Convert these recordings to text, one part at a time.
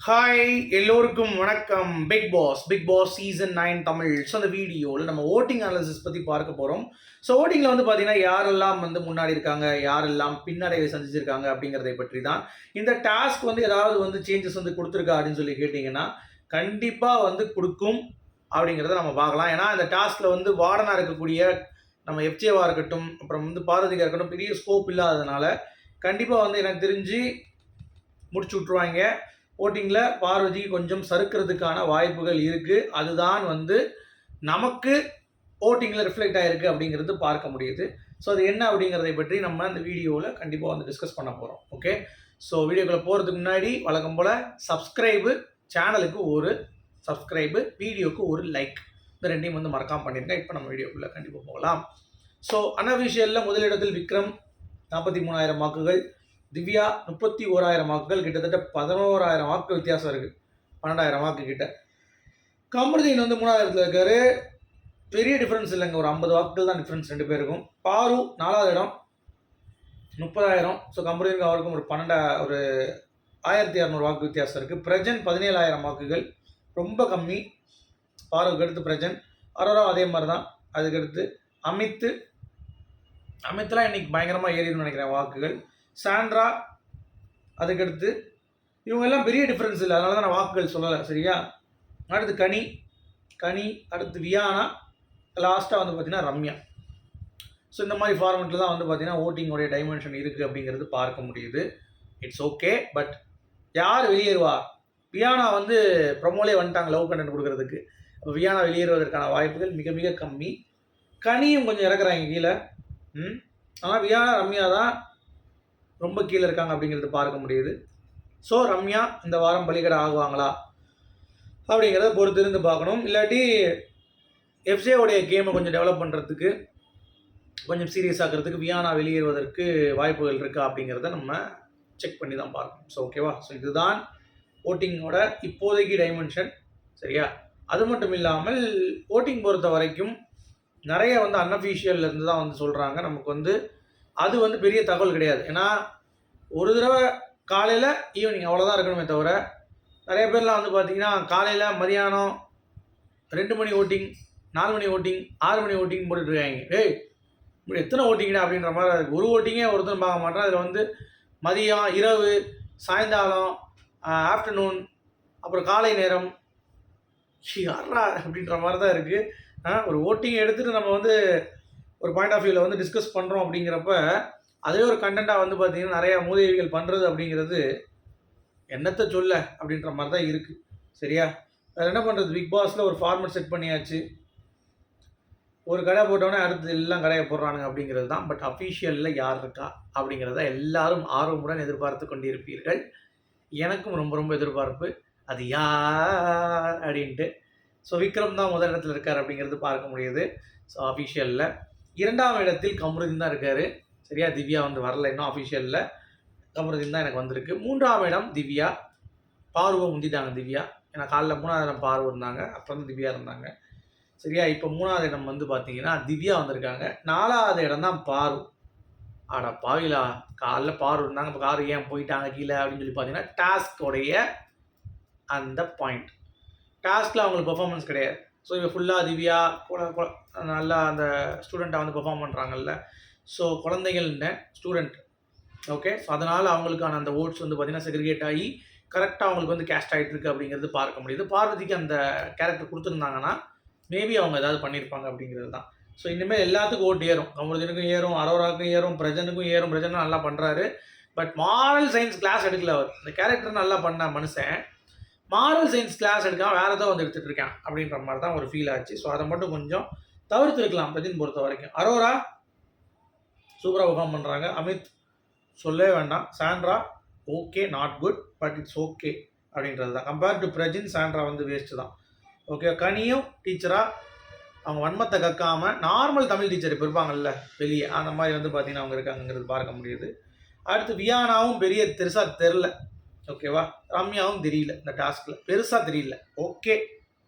Hi எல்லோருக்கும் வணக்கம். Bigg Boss Bigg Boss season nine Tamil. So அந்த வீடியோவில் நம்ம ஓட்டிங் அனாலிசிஸ் பற்றி பார்க்க போகிறோம் ஸோ ஓட்டிங்கில் வந்து பார்த்தீங்கன்னா யாரெல்லாம் வந்து முன்னாடி இருக்காங்க யாரெல்லாம் பின்னடைவை சந்திச்சிருக்காங்க அப்படிங்கிறதை பற்றி தான் இந்த டாஸ்க் வந்து ஏதாவது வந்து சேஞ்சஸ் வந்து கொடுத்துருக்கா அப்படின்னு சொல்லி கேட்டிங்கன்னா கண்டிப்பாக வந்து கொடுக்கும் அப்படிங்கிறத நம்ம பார்க்கலாம். ஏன்னா இந்த டாஸ்கில் வந்து வார்டனாக இருக்கக்கூடிய நம்ம எஃப்ஜேவாக இருக்கட்டும் அப்புறம் வந்து பாரதிகா இருக்கட்டும் பெரிய ஸ்கோப் இல்லாததுனால கண்டிப்பாக வந்து எனக்கு தெரிஞ்சு முடிச்சு விட்ருவாங்க ஓட்டிங்கில் பார்வதிக்கு கொஞ்சம் சறுக்கிறதுக்கான வாய்ப்புகள் இருக்குது அதுதான் வந்து நமக்கு ஓட்டிங்கில் ரிஃப்ளெக்ட் ஆகிருக்கு அப்படிங்கிறது பார்க்க முடியுது. ஸோ அது என்ன அப்படிங்கிறதை பற்றி நம்ம இந்த வீடியோவில் கண்டிப்பாக வந்து டிஸ்கஸ் பண்ண போகிறோம் ஓகே ஸோ வீடியோக்குள்ளே போகிறதுக்கு முன்னாடி வழக்கம் போல் சப்ஸ்கிரைபு சேனலுக்கு ஒரு சப்ஸ்கிரைபு வீடியோக்கு ஒரு லைக் இந்த ரெண்டையும் வந்து மறக்காமல் பண்ணியிருக்கேன் இப்போ நம்ம வீடியோக்குள்ளே கண்டிப்பாக போகலாம். ஸோ அனவிஷியலில் முதலிடத்தில் விக்ரம் நாற்பத்தி மூணாயிரம் வாக்குகள் திவ்யா முப்பத்தி ஓராயிரம் வாக்குகள். கிட்டத்தட்ட பதினோராயிரம் வாக்கு வித்தியாசம் இருக்குது பன்னெண்டாயிரம் வாக்கு கிட்ட. கமருதீன் வந்து மூணாயிரத்தில் இருக்காரு. பெரிய டிஃப்ரென்ஸ் இல்லைங்க. ஒரு ஐம்பது வாக்குகள் தான் டிஃப்ரென்ஸ் ரெண்டு பேருக்கும். பாரு நாலாவது இடம் முப்பதாயிரம். ஸோ கமருதீனுக்கு அவருக்கும் ஒரு பன்னெண்டா ஒரு ஆயிரத்தி இரநூறு வாக்கு வித்தியாசம் இருக்குது பிரஜன் பதினேழாயிரம் வாக்குகள். ரொம்ப கம்மி. பாருவுக்கு அடுத்து பிரஜன். அரோரா அதே மாதிரி தான் அதுக்கடுத்து அமித்து. அமித்லாம் இன்னைக்கு பயங்கரமாக ஏறிடும்னு நினைக்கிறேன் வாக்குகள். சாண்ட்ரா அதுக்கடுத்து இவங்கெல்லாம் பெரிய டிஃப்ரென்ஸ் இல்லை. அதனால தான் நான் வாக்குகள் சொல்லலை. சரியா? அடுத்து கனி கனி அடுத்து வியானா லாஸ்ட்டாக வந்து பார்த்தீங்கன்னா ரம்யா. ஸோ இந்த மாதிரி ஃபார்மெட்டில் தான் வந்து பார்த்தீங்கன்னா ஓட்டிங்கோடைய டைமென்ஷன் இருக்குது அப்படிங்கிறது பார்க்க முடியுது. இட்ஸ் ஓகே பட் யார் வெளியேறுவா? வியானா வந்து ப்ரொமோலே வந்துட்டாங்க லவ் கண்டென்ட் கொடுக்குறதுக்கு. அப்போ வியானா வெளியேறுவதற்கான வாய்ப்புகள் மிக மிக கம்மி. கனியும் கொஞ்சம் இறக்குறாங்க கீழே. ம்? ஆனால் வியானா ரம்யா தான் ரொம்ப கீழே இருக்காங்க அப்படிங்கிறது பார்க்க முடியுது. ஸோ ரம்யா இந்த வாரம் பலிகடை ஆகுவாங்களா? அப்படிங்கிறத பொறுத்து இருந்து பார்க்கணும். இல்லாட்டி எஃப்ஜேவுடைய கேமை கொஞ்சம் டெவலப் பண்ணுறதுக்கு கொஞ்சம் சீரியஸ் ஆக்கிறதுக்கு வியானா வெளியேறுவதற்கு வாய்ப்புகள் இருக்கா அப்படிங்கிறத நம்ம செக் பண்ணி தான் பார்க்கணும். ஸோ ஓகேவா ஸோ இதுதான் ஓட்டிங்கோட இப்போதைக்கு டைமென்ஷன் சரியா? அது மட்டும் இல்லாமல் ஓட்டிங் பொறுத்த வரைக்கும் நிறைய வந்து அன்அஃபிஷியல்லேருந்து தான் வந்து சொல்கிறாங்க நமக்கு வந்து அது வந்து பெரிய தகவல் கிடையாது. ஏன்னா ஒரு தடவை காலையில் ஈவினிங் அவ்வளோதான் இருக்கணுமே தவிர நிறைய பேர்லாம் வந்து பார்த்திங்கன்னா காலையில் மதியானம் ரெண்டு மணி ஓட்டிங் நாலு மணி ஓட்டிங் ஆறு மணி ஓட்டிங் போட்டுட்ருக்காங்க ஏய் இப்படி எத்தனை ஓட்டிங்கடா அப்படின்ற மாதிரி இருக்குது ஒரு ஓட்டிங்கே ஒருத்தரும் பார்க்க மாட்டேன் அதில் வந்து மதியம் இரவு சாயந்தாலம் ஆஃப்டர்நூன் அப்புறம் காலை நேரம். யாரா அப்படின்ற மாதிரி தான் இருக்குது ஒரு ஓட்டிங் எடுத்துகிட்டு நம்ம வந்து ஒரு பாயிண்ட் ஆஃப் வியூவில் வந்து டிஸ்கஸ் பண்ணுறோம் அப்படிங்கிறப்ப அதே ஒரு கண்டென்ட்டாக வந்து பார்த்தீங்கன்னா நிறையா மூதேவிகள் பண்ணுறது அப்படிங்கிறது என்னத்தை சொல்ல அப்படின்ற மாதிரி தான் இருக்குது சரியா? அதில் என்ன பண்ணுறது பிக் பாஸில் ஒரு ஃபார்மட் செட் பண்ணியாச்சு. ஒரு கடை போட்டோன்னே அடுத்து எல்லாம் கடையை போடுறானுங்க அப்படிங்கிறது தான் பட் அஃபீஷியலில் யார் இருக்கா அப்படிங்கிறத எல்லாரும் ஆர்வமுடன் எதிர்பார்த்து கொண்டிருப்பீர்கள். எனக்கும் ரொம்ப ரொம்ப எதிர்பார்ப்பு. அது யார் அப்படின்ட்டு. ஸோ விக்ரம் தான் முதல் இடத்துல இருக்கார் அப்படிங்கிறது பார்க்க முடியுது. ஸோ அஃபிஷியலில் இரண்டாம் இடத்தில் கமருதீன் தான் இருக்கார். சரியா? திவ்யா வந்து வரல இன்னும் அஃபிஷியலில் கமருதீன் தான் எனக்கு வந்திருக்கு. மூன்றாம் இடம் திவ்யா. பார்வை முந்திட்டாங்க திவ்யா. ஏன்னா காலைல மூணாவது இடம் பார்வை இருந்தாங்க. அப்புறம் வந்து திவ்யா இருந்தாங்க. சரியா? இப்போ மூணாவது இடம் வந்து பார்த்தீங்கன்னா திவ்யா வந்திருக்காங்க. நாலாவது இடம் தான் பாரு ஆடா பாவிலா காலைல பாரு இருந்தாங்க. இப்போ காரு ஏன் போயிட்டாங்க கீழே அப்படின்னு சொல்லி பார்த்தீங்கன்னா டாஸ்கோடைய அந்த பாயிண்ட் டாஸ்கில் அவங்களுக்கு பெர்ஃபார்மன்ஸ் கிடையாது. ஸோ இவங்க ஃபுல்லாக திவ்யா நல்லா அந்த ஸ்டூடெண்ட்டை வந்து பெர்ஃபார்ம் பண்ணுறாங்கல்ல ஸோ குழந்தைகள்னு ஸ்டூடெண்ட் ஓகே ஸோ அதனால் அவங்களுக்கான அந்த ஓட்ஸ் வந்து பார்த்திங்கன்னா செக்ரிகேட் ஆகி கரெக்டாக அவங்களுக்கு வந்து கேஸ்ட் ஆகிட்டு இருக்கு அப்படிங்கிறது பார்க்க முடியுது. பார்வதிக்கு அந்த கேரக்டர் கொடுத்துருந்தாங்கன்னா மேபி அவங்க ஏதாவது பண்ணியிருப்பாங்க அப்படிங்கிறது தான். ஸோ இனிமேல் எல்லாத்துக்கும் ஓட்டு ஏறும். கமருதனுக்கும் ஏறும் அரோராக்கும் ஏறும் பிரஜனுக்கும் ஏறும் பிரஜனும் நல்லா பண்ணுறாரு பட் மாரல் சயின்ஸ் கிளாஸ் எடுக்கல அவர். இந்த கேரக்டர் நல்லா பண்ண மனுஷன் மாரல் சயின்ஸ் கிளாஸ் எடுக்காமல் வேறு ஏதோ வந்து எடுத்துகிட்டு இருக்கேன் அப்படின்ற மாதிரி தான் ஒரு ஃபீல் ஆச்சு. ஸோ அதை மட்டும் கொஞ்சம் தவிர்த்துருக்கலாம் பிரஜின் பொறுத்த வரைக்கும். அரோரா சூப்பராக பெர்ஃபார்ம் பண்ணுறாங்க அமித் சொல்லவே வேண்டாம். Sandra okay not good but it's okay அப்படின்றது தான். கம்பேர் டு பிரஜின் சாண்ட்ரா வந்து வேஸ்ட்டு தான். ஓகே கனியும் டீச்சராக அவங்க வன்மத்தை கக்காமல் நார்மல் தமிழ் டீச்சர் இப்போ இருப்பாங்கல்ல வெளியே. அந்த மாதிரி வந்து பார்த்தீங்கன்னா அவங்க இருக்காங்கங்கிறது பார்க்க முடியுது. அடுத்து வியானாவும் பெரிய பெருசாக தெரில. ஓகேவா ரம்யாவும் தெரியல இந்த டாஸ்கில் பெருசாக தெரியல. ஓகே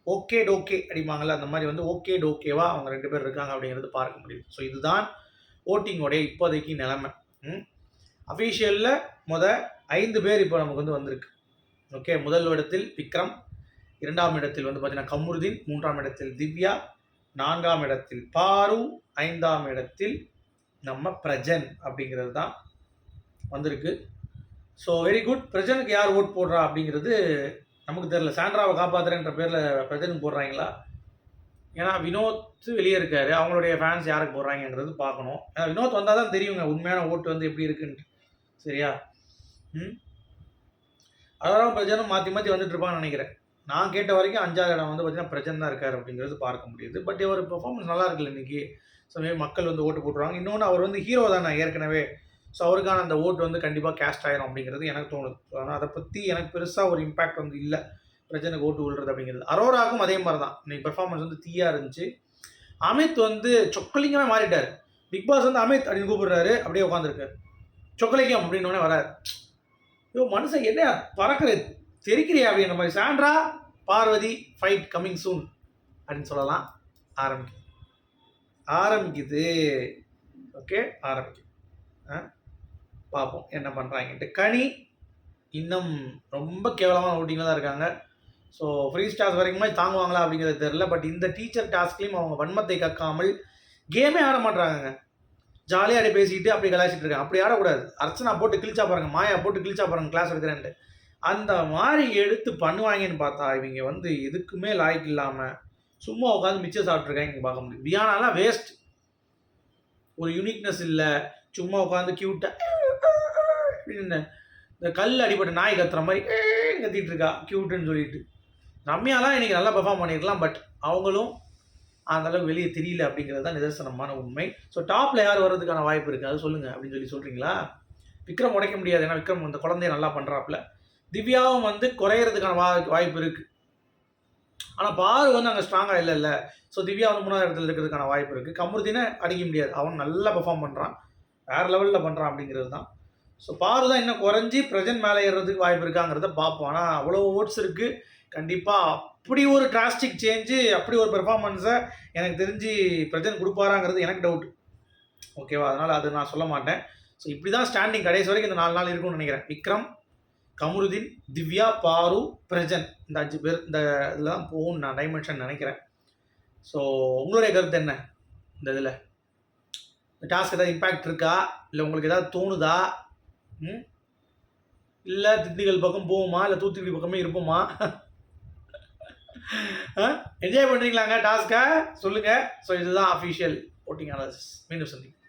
ஓகே டோகே அடிப்பாங்கல்ல அந்த மாதிரி வந்து ஓகே டோகேவா அவங்க ரெண்டு பேர் இருக்காங்க அப்படிங்கிறது பார்க்க முடியுது ஸோ இதுதான் ஓட்டிங்கோடைய இப்போதைக்கு நிலைமை. அஃபீஷியலில் முத ஐந்து பேர் இப்போ நமக்கு வந்து வந்திருக்கு. ஓகே முதல் இடத்தில் விக்ரம் இரண்டாம் இடத்தில் வந்து பார்த்தீங்கன்னா கமருதீன் மூன்றாம் இடத்தில் திவ்யா நான்காம் இடத்தில் பாரு ஐந்தாம் இடத்தில் நம்ம பிரஜன் அப்படிங்கிறது தான் வந்திருக்கு. ஸோ வெரி குட் பிரஜனுக்கு யார் ஓட் போடுறா அப்படிங்கிறது நமக்கு தெரியல. சாண்ட்ராவை காப்பாத்துறேன்ற பேரில் பிரஜனுக்கு போடுறாங்களா? ஏன்னா வினோத் வெளியே இருக்காரு. அவங்களுடைய ஃபேன்ஸ் யாருக்கு போடுறாங்கன்றது பார்க்கணும். ஏன்னா வினோத் வந்தால் தான் தெரியுங்க உண்மையான ஓட்டு வந்து எப்படி இருக்குன்ட்டு. சரியா? ம்? அதெல்லாம் பிரஜனும் மாற்றி மாற்றி வந்துட்டுருப்பான்னு நினைக்கிறேன். நான் கேட்ட வரைக்கும் அஞ்சாவது இடம் வந்து பார்த்தீங்கன்னா பிரஜன் தான் இருக்கார் அப்படிங்கிறது பார்க்க முடியுது. பட் இவர் பெர்ஃபார்மன்ஸ் நல்லா இருக்குல்ல இன்னைக்கு. ஸோ மக்கள் வந்து ஓட்டு போட்டுருவாங்க. இன்னொன்று அவர் வந்து ஹீரோ தானே ஏற்கனவே. ஸோ அவருக்கான அந்த ஓட்டு வந்து கண்டிப்பாக கேஸ்ட் ஆயிரும் அப்படிங்கிறது எனக்கு தோணுது. ஆனால் அதை பற்றி எனக்கு பெருசாக ஒரு இம்பாக்ட் வந்து இல்லை. பிரச்சனைக்கு ஓட்டு விழுறது அப்படிங்கிறது. அரோராக்கும் அதே மாதிரி தான் இன்னைக்கு பெர்ஃபார்மன்ஸ் வந்து தீயாக இருந்துச்சு. அமித் வந்து சொக்கலிங்கமே மாறிட்டார். பிக் பாஸ் வந்து அமித் அப்படின்னு கூப்பிடுறாரு. அப்படியே உட்காந்துருக்காரு சொக்கலிங்கம் அப்படின்னு வராரு. ஐயோ மனுஷன் என்ன பறக்கிற தெரிக்கிறியா அப்படின்ற மாதிரி. Sandra Parvathy fight coming soon அப்படின்னு சொல்லலாம். ஆரம்பிக்குது. ஆரம்பிக்குது. ஓகே ஆரம்பிக்குது. ஆ? பார்ப்போம் என்ன பண்ணுறாங்கன்ட்டு கனி இன்னும் ரொம்ப கேவலமான ஓட்டிங்கில் தான் இருக்காங்க. ஸோ ஃப்ரீ ஸ்டார்ஸ் வரைக்குமே தாங்குவாங்களா அப்படிங்கிறது தெரில பட் இந்த டீச்சர் டாஸ்க்லேயும் அவங்க வன்மத்தை கக்காமல் கேமே ஆட மாட்டாங்க ஜாலியாக அப்படி பேசிக்கிட்டு அப்படி கலாய்ச்சிட்டு இருக்காங்க. அப்படி ஆடக்கூடாது. அர்ச்சனா போட்டு கிழிச்சா பாருங்க. மாயா போட்டு கிழிச்சா பாருங்க கிளாஸ் எடுக்கிறேன்ட்டு. அந்த மாதிரி எடுத்து பண்ணுவாங்கன்னு பார்த்தா இவங்க வந்து எதுக்குமே லாய்க்கு இல்லாமல் சும்மா உட்காந்து மிச்சம் சாப்பிட்ருக்காங்க இங்கே பார்க்க முடியும். வியானாலாம் வேஸ்ட் ஒரு யூனிக்னஸ் இல்லை. சும்மா உட்காந்து க்யூட்டாக அப்படின்னு இந்த கல் அடிபட்ட நாய் கத்துற மாதிரி கத்திட்டு இருக்கா. க்யூட்டுன்னு சொல்லிட்டு. ரம்யாலாம் இன்னைக்கு நல்லா பெர்ஃபார்ம் பண்ணியிருக்கலாம் பட் அவங்களும் அந்தளவுக்கு வெளியே தெரியல அப்படிங்கிறது தான் நிதர்சனமான உண்மை. ஸோ டாப்பில் யார் வர்றதுக்கான வாய்ப்பு இருக்குது அது சொல்லுங்கள் அப்படின்னு சொல்லி சொல்கிறீங்களா விக்ரம் உடைக்க முடியாது ஏன்னா விக்ரம் இந்த குழந்தைய நல்லா பண்ணுறாப்புல திவ்யாவும் வந்து குறையிறதுக்கான வா வாய்ப்பு இருக்குது ஆனால் பாரு வந்து அங்கே ஸ்ட்ராங்காக இல்லை இல்லை ஸோ திவ்யா வந்து மூணாவது இடத்துல இருக்கிறதுக்கான வாய்ப்பு இருக்குது கமுருதினை அடிக்க முடியாது. அவன் நல்லா பெர்ஃபார்ம் பண்ணுறான் வேறு லெவலில் பண்ணுறான் அப்படிங்கிறது தான் ஸோ பாரு தான் இன்னும் குறைஞ்சி பிரஜன் மேலே ஏறுறதுக்கு வாய்ப்பு இருக்காங்கிறத பார்ப்போம். ஆனால் அவ்வளோ ஓட்ஸ் இருக்குது கண்டிப்பாக அப்படி ஒரு டிராஸ்டிக் சேஞ்சு அப்படி ஒரு பெர்ஃபார்மன்ஸை எனக்கு தெரிஞ்சு பிரஜன் கொடுப்பாராங்கிறது எனக்கு டவுட் ஓகேவா அதனால் அது நான் சொல்ல மாட்டேன். ஸோ இப்படி தான் ஸ்டாண்டிங் கடைசி வரைக்கும் இந்த நாலு நாள் இருக்கும்னு நினைக்கிறேன். விக்ரம் கமருதீன் திவ்யா பாரு பிரஜன் இந்த அஞ்சு பேர் இந்த இதில் தான் போகும் நான் டைமென்ஷன் நினைக்கிறேன். ஸோ உங்களுடைய கருத்து என்ன? இந்த இதில். இந்த டாஸ்க் ஏதாவது இம்பேக்ட் இருக்கா? இல்லை உங்களுக்கு ஏதாவது தோணுதா? இல்லை திண்டுக்கல் பக்கம் போகுமா இல்லை தூத்துக்குடி பக்கமே இருப்போமா? என்ஜாய் பண்ணுறீங்களாங்க டாஸ்க்கை? சொல்லுங்கள் ஸோ இதுதான் அஃபிஷியல் ஓட்டிங் அனாலிசிஸ் மீண்டும் சந்திப்போம்.